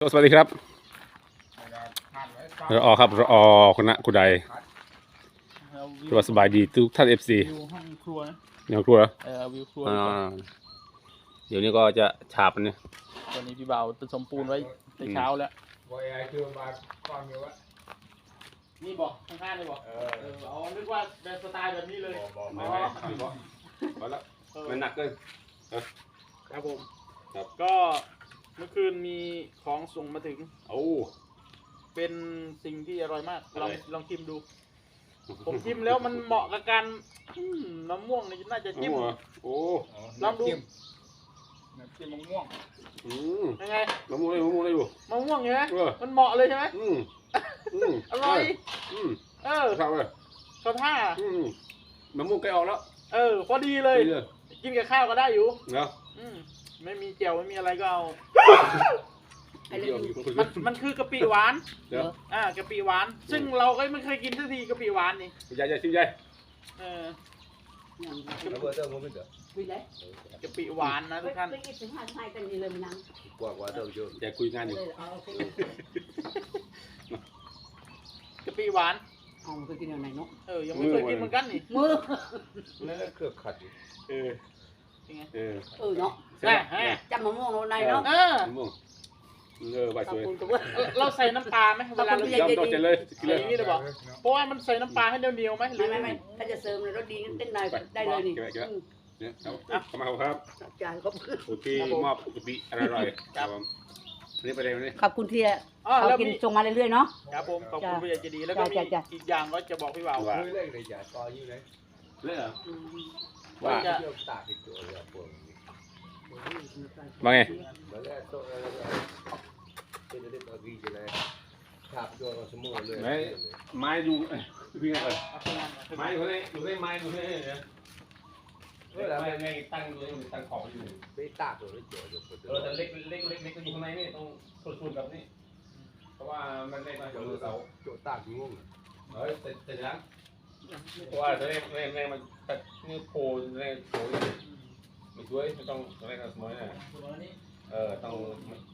สวัสดีครับรอครับรอคณะกุไดสวัสบายดีทุกท่านเอฟซีวิวห้องครัวนะยังครัวเหรอเออวิวครัวอ่าเดี๋ยวนี้ก็จะฉาบอันนี้ตอนนี้พี่เบาผสมปูนไว้แต่เช้าแล้วบอยไอ้คือมาก่อนอยู่วะนี่บอกข้างๆเลยบอกเอเอออเอานึกว่าเป็นสไตล์แบบนี้เลยบอกไม่ไม่ไม่ไม่ไม่พอแล้วเออมันหนักเกินครับผมครับก็ เมื่อคืนมีของส่งมาถึง โอ้เป็นสิ่งที่อร่อยมากลองอะไรลองชิมดู ผมชิมแล้วมันเหมาะกับการอืมมะม่วงนี่น่าจะจิ้มโอ้โอ้ลองดู น้ำจิ้มมะม่วงอืมยังไงมะม่วงเลยมะม่วงเลยอยู่มะม่วงใช่ไหมเออ มันเหมาะเลยใช่ไหมอืมอืมอร่อย อืมเออชอบเลยเขาท่า อืมมะม่วงใกล้ออกแล้วเออ พอดีเลย ดีเลยกินกับข้าวก็ได้อยู่ เนาะอืม ไม่มีเจียวไม่มีอะไรก็เอาเดี๋ยวมีคนคุยมันมันคือกะปิหวาน เดี๋ยวอ่ากะปิหวาน ซึ่งเราก็ไม่เคยกินสักทีกะปิหวานนี่ยายยายชิมยายเออแล้วเบอร์เตอร์มันไม่เดือดคุยเลย กะปิหวานนะทุกท่านไปกินถึงห้าไม้กันนี่เลยมันนั่งกว่ากว่าเติมเยอะยายคุยงานอยู่เลยเอาโอเคกะปิหวาน เอาไปกินอะไรเนาะเออยังไม่เคยกินเหมือนกันนี่มือนั่นเครือขัดอยู่เออ เป็นไงเออเออเนาะใช่ไหมแม่จำมะม่วงในเนาะเออ มะม่วงเออใบขอสบวยคุณตัว เราใส่น้ำปลาไหมเวลาเราขอบคุณยำต่อเจเลยกินเลยนี่เลยบอก เพราะว่ามันใส่น้ำปลาให้เหนียวๆไหมหรืไม่อไม่ไม่ถ้าจะเสริมในรถดีเต้นได้ได้เลยนี่เนี่ยครับเข้ามาครับจานขอบคุณโอเคมอบกะปิอร่อยๆครับผมอันนี้ประเด็นนี้ขอบคุณที่อ๋อเขาแล้วกินมีส่งมาเรื่อยๆเนาะ ครับผมขอบคุณผู้ใหญ่ใจดีแล้วก็มีจ้ะจ้ะ อีกอย่างก็จะบอกพี่บ่าวว่าคุยเล่นในจ่าต่ออยู่เลยเรื่องว่าจะเที่ยวตากอีกตัวเลยพวกมาไงเหมือนแรกโต๊ะแล้วก็เป็นเรื่องตั วดีเลยฉาบตัวเราสมุนเลยไม้ไม้ดูวิ่งอะไรเอาขึ้นมาเอาขึ้นไม้มาอยู่ในอยู่ในไม้อยู่ในเนี่ยเออไม้ไงตั้งอยู่ตั้งขอบอยู่ไปตากตัวแล้วเจอเดี๋ยวเออแต่เล็กเล็กเล็กเล็กอยู่ข้างในนี่ต้องส่วนๆกับนี่เพราะว่ามันเล็กมาจากมือเสาโจตากง่วงเฮ้ยแต่แต่ยัง พราะว่าตอนแรกแรกแรกมันตัดนิ้วโป้แรกโป้ไม่ช่วยไม่ต้องตอนแรกก็สมอยนะส่วนอันนี้เออต้อง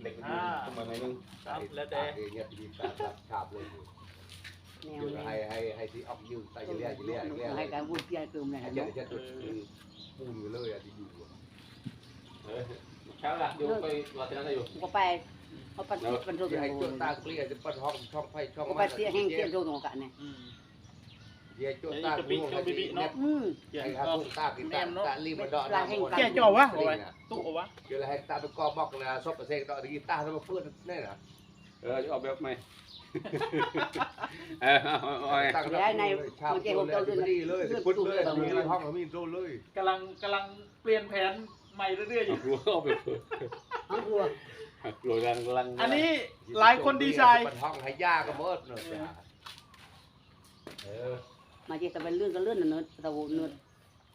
เล็กนิดนึงต้องมาหน่อยนึงครับแล้วแต่เงเนี่ยที่ตากฉาบเลยให้ให้ให้ที่ออกยืมใส่เรียกเรียกเรียกให้การพูดเพี้ยเติมเลยให้เนะจะจะจุดปูนอยู่เลยอะที่อยู่เออเช้าละเดี๋ยวไปรอที่นั่นอยู่ก็ไปเขาปัดปัดโดนที่ให้จโดตาเกเรียจะปัดห้องช่องไฟช่องก็ไปเสียแห้งเสียโดนของกันเนี่ย เดี๋ยวโจตากง่วงให้ที่เนี่ยอืมเกี่ยให้วข้าก็วตากกินตากตากรีบมาดอกเกี่ยวจ่อวะเอาไว้ตู้เอาวะเดี๋ยวให้ตาไปกอบอกนะซบเปอร์เซ็นต์ดอกตะกี้ตาทำมาเพื่อนแน่นะเออจะออกแบบใหม่เออเอาเอาเอาไงตากชาวเลยดีเลยพุทเลยมีห้องมีโซเลยกำลังกำลังเปลี่ยนแผนใหม่เรื่อยๆอยู่รู้เอาไปเถอะทั้งครัวรู้กำลังกำลังอันนี้หลายคนดีไซน์ห้องให้ยาก็เมิดเนอะเออ มาเจตะเป็นเลื่อนก็เลื่อนเนิร์ดตะวนเนิร์ด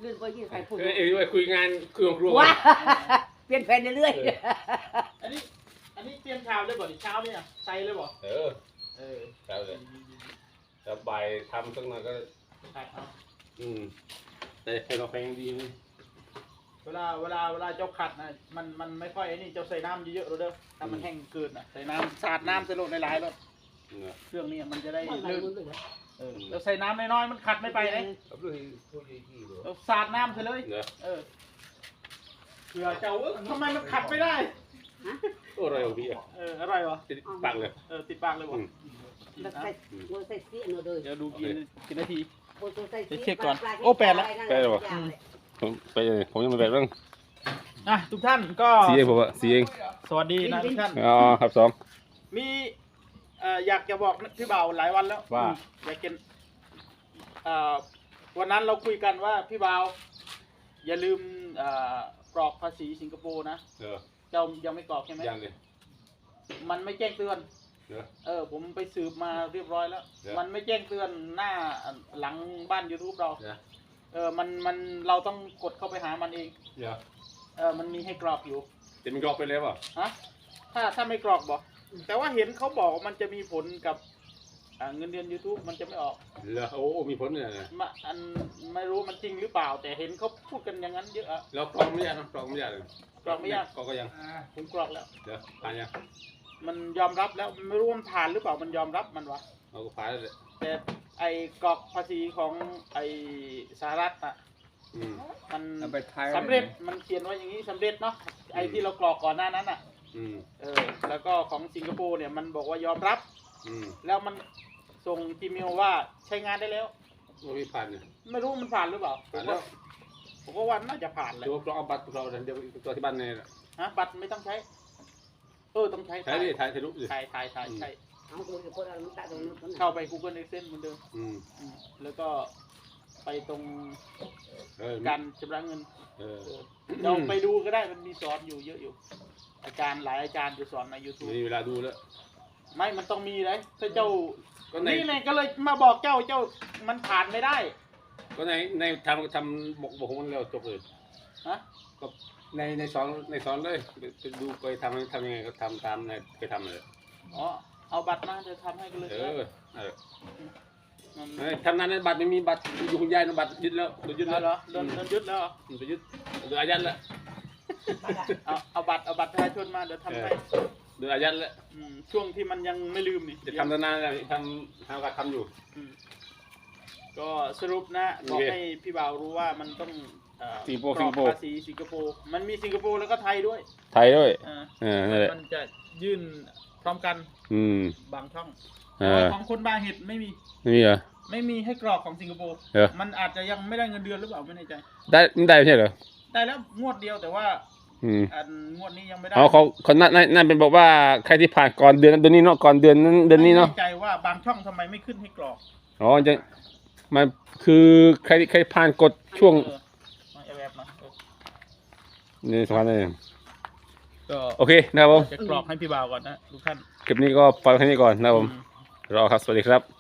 เลื่อนไปที่ใครพูดเอ้ยเอ้ยคุยงานคุยของครัวว้าเปลี่ยนแผนเรื่อยอันนี้อันนี้เตรียมข่าวเลยบ่ดิเช้าเนี่ยใส่เลยบ่เออเออใช่เลยแต่บ่ายทำสักหน่อยก็ตัดเอาอืมแต่ให้เราแพงดีนี่เวลาเวลาเวลาเจ้าขัดนะมันมันไม่ค่อยไอ้นี่เจ้าใส่น้ำเยอะๆเลยเด้อถ้ามันแห้งเกินอะใส่น้ำสาดน้ำใส่ลงในหลายๆรถเนอะเครื่องนี้มันจะได้ๆลื่น เออเราใส่น้ำน้อยๆมันขัดไม่ไปเลยเอาเลยพูดยี่ๆเลยเราสาดน้ำใส่เลยเนอะเออเผื่อเจ้าเอ้ยทำไมมันขัดไม่ได้ โอ้อร่อยพี่อะเอออร่อยวะติดปากเลย เออติดปากเลยวะอืมแล้วใส่โรยใส่เสี้ยนเลยเดี๋ยวดูกี่กี่นาทีโรยใส่เสี้ยนเช็คก่อนโอ้แปดแล้วผมไปเลยผมยังไม่แบบเรื่องอะทุกท่านก็สีเองผมว่าสีเองสวัสดีนะทุกท่าน อ๋อครับสอง มี เอ่ออยากจะบอกพี่เบาหลายวันแล้วว่าอยากกินเอ่อวันนั้นเราคุยกันว่าพี่เบาอย่าลืมเอ่อกรอกภาษีสิงคโปร์นะเออเจ้ายังไม่กรอกใช่ไหมยังเลยมันไม่แจ้งเตือนเนอะเออ ผมไปสืบมาเรียบร้อยแล้ว เดี๋ยว มันไม่แจ้งเตือนหน้าหลังบ้าน YouTube เรา เดี๋ยวเออ มันมันเราต้องกดเข้าไปหามันเอง เดี๋ยวเออ มันมีให้กรอกอยู่จะมีกรอกไปเลยเปล่ะฮะ ถ้าถ้าไม่กรอกบอก แต่ว่าเห็นเขาบอกว่ามันจะมีผลกับอ่าเงินเดือน YouTube มันจะไม่ออกเหรอโอ้มีผลเลยนะมาอันไม่รู้มันจริงหรือเปล่า แต่เห็นเขาพูดกันอย่างนั้นเยอะอะเรากรอกไม่ยากนะกรอกไม่ยากเลยกรอกไม่ยากกรอกก็ยังผมกรอกแล้ว เดี๋ยวผ่านยังมันยอมรับแล้วไม่รู้ว่ามันผ่านหรือเปล่ามันยอมรับมันวะเอาก็ผ่านแล้วแหละแต่ไอ้กรอกภาษีของไอ้สหรัฐอะอืม มันเอาไปทายสำเร็จมันเขียนไว้อย่างนี้สำเร็จเนาะไอ้ที่เรากรอกก่อนหน้านั้นอะ อืมเออแล้วก็ของสิงคโปร์เนี่ยมันบอกว่ายอมรับ อืมแล้วมันส่งจีเมลว่าใช้งานได้แล้ว โอ้ยผ่านเนี่ย ไม่รู้มันผ่านหรือเปล่าผผ่านมแล้ก็ว ผมก็ว่าน่าจะผ่านแหละตัวเราเอาบัตรเราเดี๋ยวตัวที่บ้านเนี่ยฮะบัตรไม่ต้องใช้ เออต้องใช้ใช่ดิถ่ายถ่ายรูปดิถ่ายถ่ายถ่ายใช่เอากูจะพูดอะไรมันตาตรงนู้นตรงนั้นเข้าไป Google Excel เหมือนเดิมอืมอืมแล้วก็ไปตรงเออการชำระเงินเออเออเราไปดูก็ได้มันมีสอนอยู่เยอะอยู่ อาจารย์หลายอาจารย์จะสอนใน YouTube ไม่มีเวลาดูแล้ว ไม่มันต้องมีเลยถ้าเจ้าก็ในนี่เลยก็เลยมาบอกเจ้าเจ้ามันผ่านไม่ได้ ก็ในในทำทำบอกบอกของมันแล้วจบเลยฮะ ก็ในในสอนในสอนเลยไปดูเคยทำทำยังไงก็ทำตามในเคยทำเลย อ๋อเอาบัตรมาจะทำให้ก็เลยเออเออมันเออทำนั้นบัตรไม่มีบัตรอยู่คุณยายนะบัตรยึดแล้วโดนยึดเอาแล้วเหรอโดนโดนยึดแล้วเหรอ มันไปยึดโดนอายัดแล้ว เอาเอาบัตรเอาบัตรประชาชนมาเดี๋ยวทำให้โดนอายัดแล้วมช่วงที่มันยังไม่ลืมนี่จะทำตั้งนานแล้วทำทำการทำอยู่ อืมก็สรุปนะบโออกเคให้พี่บ่าวรู้ว่ามันต้องเอ่อสิงคโปร์กรอกสิงคโปร์ ภาษีสิงคโปร์มันมีสิงคโปร์แล้วก็ไทยด้วยไทยด้วยอ่าเออนั่นแหละมันจะยื่นพร้อมกันอืมบางช่องเออของคนบางเห็ดไม่มี ไม่มีเหรอ ไม่มีให้กรอกของสิงคโปร์เออมันอาจจะยังไม่ได้เงินเดือนหรือเปล่าไม่แน่ใจ ได้ไม่ได้ไม่ใช่เหรอ ได้แล้วงวดเดียวแต่ว่า อืมอันงวดนี้ยังไม่ได้อ๋อเขาเขานั่นนั่นนั่นเป็นบอกว่าใครที่ผ่านก่อนเดือนนั้นเดือนนี้เนาะก่อนเดือนนั้นเดือนนี้เนาะไม่แใจว่าบางช่องทำไมไม่ขึ้นให้กรอกอ๋อจะมันคือใครใครผ่านกดช่วงเออมาแอบๆมาเออนี่สำคัญเลยก็โอเคนะครับผมจะกรอกให้พี่บ่าวก่อนนะทุกท่าน คลิปนี้ก็ปล่อยไว้แค่นี้ก่อนนะครับผมอืมรอครับสวัสดีครับ